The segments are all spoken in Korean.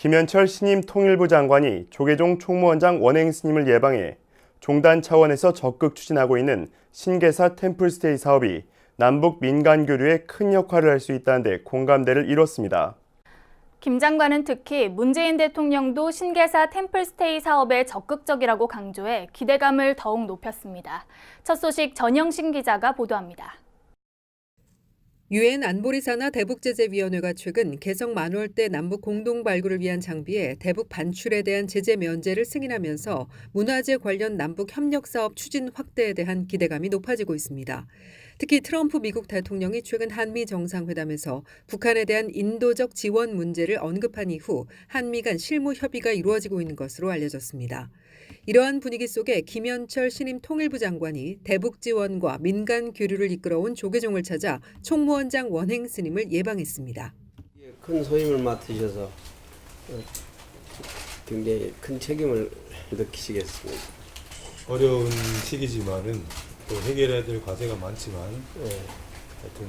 김현철 신임 통일부 장관이 조계종 총무원장 원행 스님을 예방해 종단 차원에서 적극 추진하고 있는 신계사 템플스테이 사업이 남북 민간 교류에 큰 역할을 할 수 있다는 데 공감대를 이뤘습니다. 김 장관은 특히 문재인 대통령도 신계사 템플스테이 사업에 적극적이라고 강조해 기대감을 더욱 높였습니다. 첫 소식 전영신 기자가 보도합니다. 유엔 안보리사나 대북제재위원회가 최근 개성 만월대 남북 공동 발굴을 위한 장비에 대북 반출에 대한 제재 면제를 승인하면서 문화재 관련 남북 협력 사업 추진 확대에 대한 기대감이 높아지고 있습니다. 특히 트럼프 미국 대통령이 최근 한미 정상회담에서 북한에 대한 인도적 지원 문제를 언급한 이후 한미 간 실무 협의가 이루어지고 있는 것으로 알려졌습니다. 이러한 분위기 속에 김현철 신임 통일부 장관이 대북 지원과 민간 교류를 이끌어온 조계종을 찾아 총무원장 원행 스님을 예방했습니다. 큰 소임을 맡으셔서 어, 굉장히 큰 책임을 느끼시겠습니다. 어려운 시기지만은 또 해결해야 될 과제가 많지만 예, 하여튼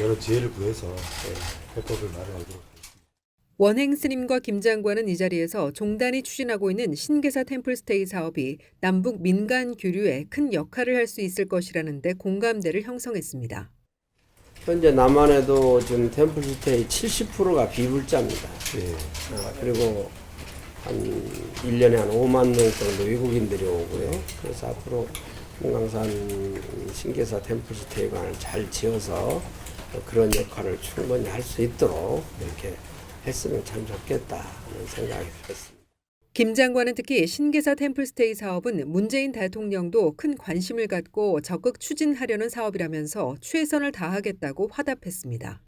여러 지혜를 구해서 예, 해법을 마련하도록 하겠습니다. 원행 스님과 김 장관은 이 자리에서 종단이 추진하고 있는 신계사 템플스테이 사업이 남북 민간 교류에 큰 역할을 할 수 있을 것이라는 데 공감대를 형성했습니다. 현재 남한에도 지금 템플스테이 70%가 비불자입니다. 예, 아, 그리고 한 1년에 한 5만 명 정도 외국인들이 오고요. 그래서 앞으로 금강산 신계사 템플스테이관을 잘 지어서 그런 역할을 충분히 할 수 있도록 이렇게 했으면 참 좋겠다 하는 생각이 들었습니다. 김 장관은 특히 신계사 템플스테이 사업은 문재인 대통령도 큰 관심을 갖고 적극 추진하려는 사업이라면서 최선을 다하겠다고 화답했습니다.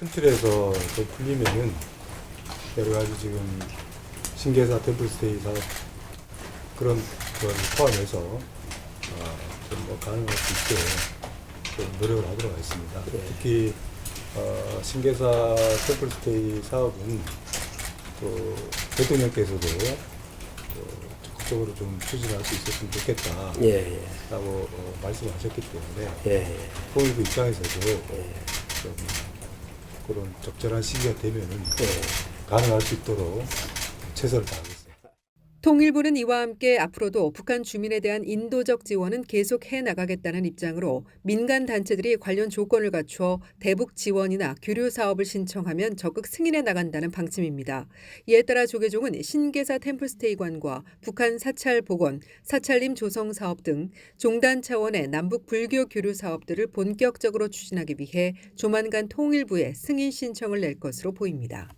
큰 틀에서 좀 풀리면은 여러 가지 지금 신계사 템플스테이 사업 그런 걸 포함해서 가능할 수 있게 좀 노력을 하도록 하겠습니다. 특히 어, 신계사 템플스테이 사업은 또 대통령께서도 또 적극적으로 좀 추진할 수 있었으면 좋겠다라고 예, 예, 어, 말씀하셨기 때문에 예, 예. 통일부 입장에서도 예. 좀 그런 적절한 시기가 되면은 예. 가능할 수 있도록 최선을 다하겠습니다. 통일부는 이와 함께 앞으로도 북한 주민에 대한 인도적 지원은 계속해 나가겠다는 입장으로 민간 단체들이 관련 조건을 갖추어 대북 지원이나 교류 사업을 신청하면 적극 승인해 나간다는 방침입니다. 이에 따라 조계종은 신계사 템플스테이관과 북한 사찰 복원, 사찰림 조성 사업 등 종단 차원의 남북 불교 교류 사업들을 본격적으로 추진하기 위해 조만간 통일부에 승인 신청을 낼 것으로 보입니다.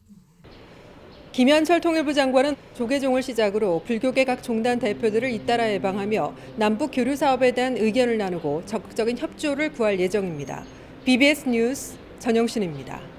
김현철 통일부 장관은 조계종을 시작으로 불교계 각 종단 대표들을 잇따라 예방하며 남북 교류 사업에 대한 의견을 나누고 적극적인 협조를 구할 예정입니다. BBS 뉴스 전영신입니다.